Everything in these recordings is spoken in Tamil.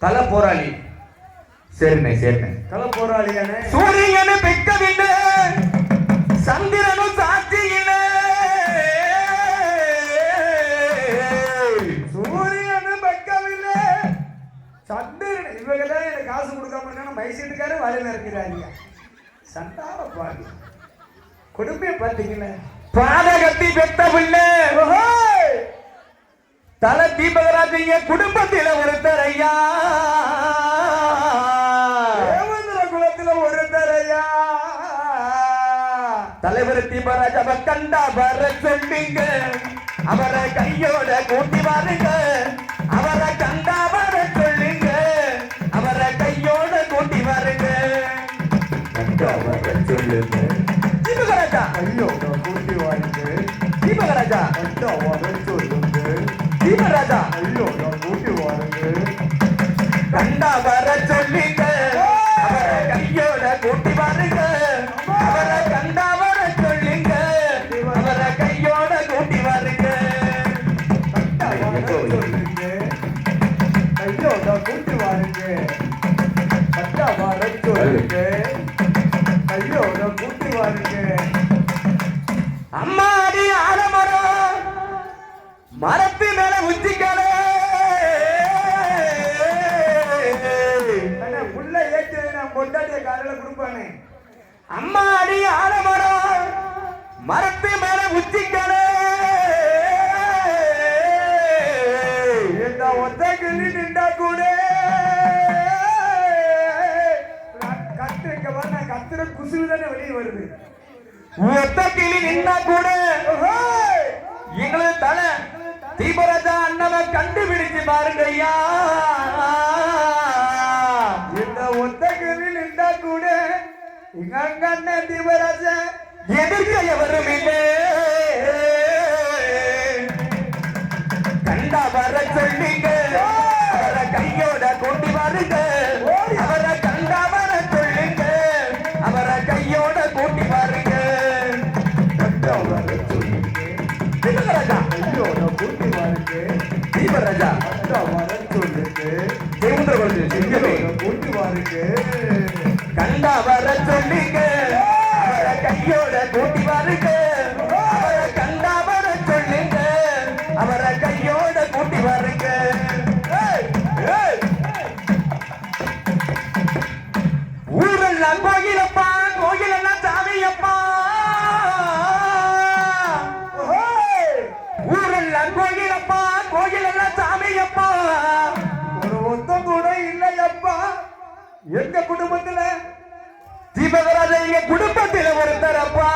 கள போராளி. சரிண்ணே சரிண்ணே கள போராளியானே சூரியனு பெக்கவில்லை சந்திரனும் சாட்சி இல்லை சூரியன் பக்கவில்லை சந்திரன். இவங்க தான் எனக்கு காசு கொடுக்காம இருக்காங்க. மைசீட்டுக்காரு வலையில இருக்கிறாங்க சண்டார பாடி கொடுமையை பார்த்தீங்களே பாதகத்தி பெத்த பிள்ளை தல தீபகராஜைய குடும்பத்தில ஒருத்தர் ஐயா தேவேந்திர குலத்துல ஒரு தரையா தலைவர் தீபராஜ் அவ கண்டா வர சொல்லுங்க. அவரை கையோட கூட்டி வாருங்க. அவரை கண்டா வர சொல்லுங்க. அவரை கையோட கூட்டி வாருங்க. கண்டா வர சொல்லுங்க. தீபகராஜா. ஐயோ கூட்டி வாங்க தீபகராஜா. வர சொல்லுங்க ராஜா ஐயோ நான் கூட்டி வாருங்க. கண்டா வர சொல்லிங்க அவரை கையோட கூட்டி வாருங்க. அவரை கண்டா வர சொல்லுங்க அவரை கையோட கூட்டி வாருங்க. அட்டா கூட்டி வாருங்க. வர சொல்லுங்க கூட்டி வாருங்க. அம்மாடி ஆலமரம் மரத்து மேல உச்சிக்கலே அண்ணா புள்ள ஏற்று நான் பொண்டாட்டிய காலையில கொடுப்பானே. அம்மாடி ஆலமரம் மரத்து மேல உச்சிக்கலே இந்த ஒத்த கிள்ளி நின்றா கூட? கத்து இங்க பாரு நான் கத்துற குசுவு தானே வெளியே வருது. ஒத்த கிளி நின்னா கூட? எங்களது தலை தீபராஜா கண்டுபிடிச்சு பாருங்க ஐயா இந்த ஒத்த கிள்ளி கூட எங்க அங்க அண்ணன் தீபராஜா எதிர்க்க எவரும் இல்லை. கண்டா வர சொல்லிங்க அவரை கையோட கொண்டு வருங்க அவரை கண்டா வர சொல்லுங்க அவரை கையோட கூட்டி பாருங்க கண்டா வர சொல்லுங்க கூட்டி தீபராஜா. அட்டா வர சொல்லுங்க தேவேந்திர குலத்தில் எங்க குடும்பத்துல? தீபகராஜ எங்க குடும்பத்தில் ஒருத்தரப்பா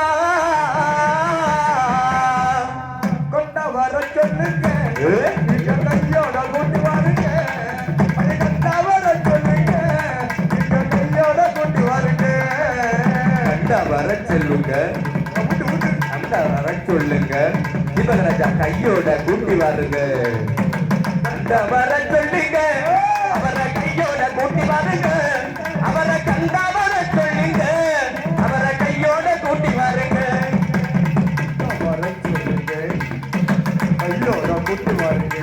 கொண்ட வர சொல்லுங்க. கையோட கூட்டி வாருங்க. கொண்ட வர சொல்லுங்க. கையோட கூட்டி வாருங்க. கண்டா வர சொல்லுங்க. விட்டு விட்டு. கண்டா வர சொல்லுங்க. தீபகராஜா கையோட கூட்டி வாருங்க. கண்டா வர சொல்லுங்க. அவரை கையோட கையோட கூட்டி வாருங்க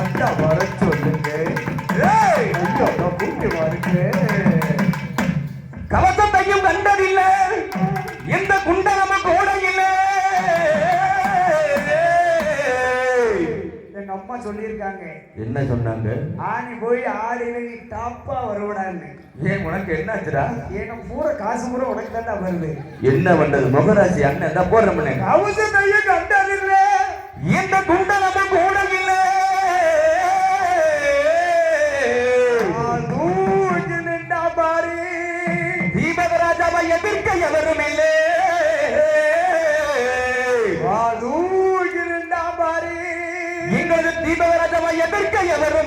அச்சா வர சொல்லுங்க. ஏய்! கையோட கூட்டி வாருங்க கவசத்தையும் கண்டதில்லை. எந்த குண்டலமும் கூட இல்லை எங்க அம்மா சொல்லியிருக்காங்க. என்ன சொன்னாங்க? ஆணி போய் ஆடில நீ டாப்பா வருவடான்னு. ஏன் உனக்கு என்னாச்சுடா? ஏன்னா பூரா காசு பூரா உனக்கு தாண்டா வருது. என்ன பண்றது? முகராசி அண்ணன் தான் போடுறோம்னே அவச கைய கண்டதில்ல எந்த குண்டலமும் கூட இல்லை தூக்கி நின்றா பாரு. தீபகராஜாவை எதிர்க்க எவரும் இல்லை. தூக்கி நின்றா பாரு. எங்களது தீபகராஜாவை எதிர்க்க எவரும்